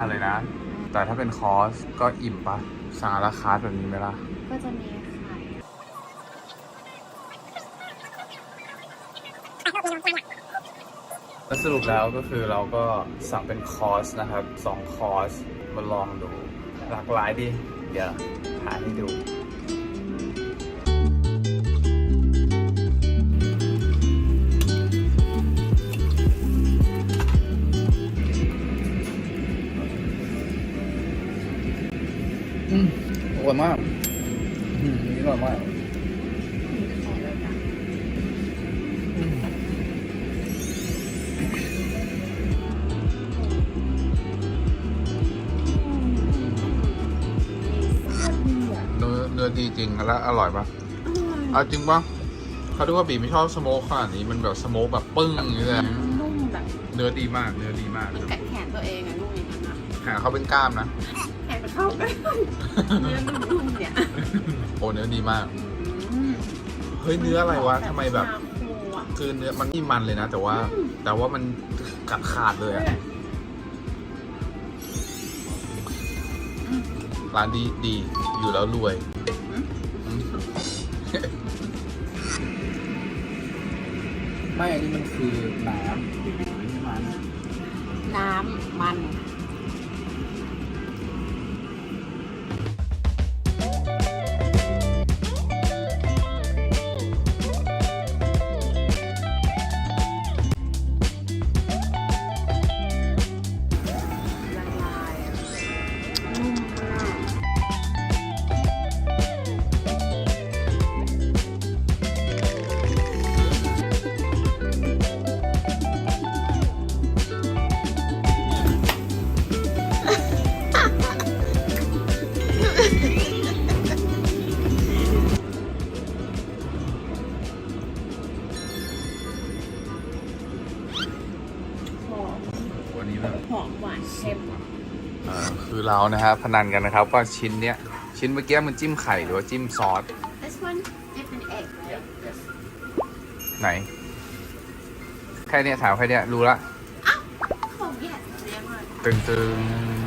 อะไรนะ แต่ถ้าเป็นคอร์สก็อิ่มปะสั่งอาราคาร์ทแบบนี้ไหมล่ะ ก็จะมีไข่แล้วสรุปแล้วก็คือเราก็สั่งเป็นคอร์สนะครับสองคอร์สมาลองดู หลากหลายดี เดี๋ยวถ่ายให้ดู อืมอร่อยมากอืมอันนี้อร่อยมากมีไข่แล้วจ้ะเนื้อเนื้อดีจริงแล้วอร่อยปะเอาจริงปะเขาดูว่าบีไม่ชอบสโมกขนาดนี้มันแบบสโมกแบบปึ้งอย่างนี้เลยอะนุ่มแบบเนื้อดีมาก เนื้อดีมาก มันกัดแขนตัวเองอะนุ่มอย่างนั้นอะแขนเขาเป็นกล้ามนะแขนมันเข้ากันเนื้อนุ่มๆเนี่ยโอ้เนื้อดีมาก อืมเฮ้ยเนื้ออะไรวะทำไมแบบ ชาโคอะ คือเนื้อมันนี่มันเลยนะ แต่ว่าแต่ว่ามันกัดขาดเลยอะร้านดีดีอยู่แล้วรวยไม่อันนี้มันคือน้ำ นนี้แบบหอมหวานเค็มเอ่อคือเรานะครับพนันกันนะครับว่าชิ้นเนี้ยชิ้นเมื่อกี้มันจิ้มไข่หรือว่าจิ้มซอส This one dip in egg right ไหน แค่เนี้ยถามแค่เนี้ยรู้ละ oh yes เรียกว่าตึงตึง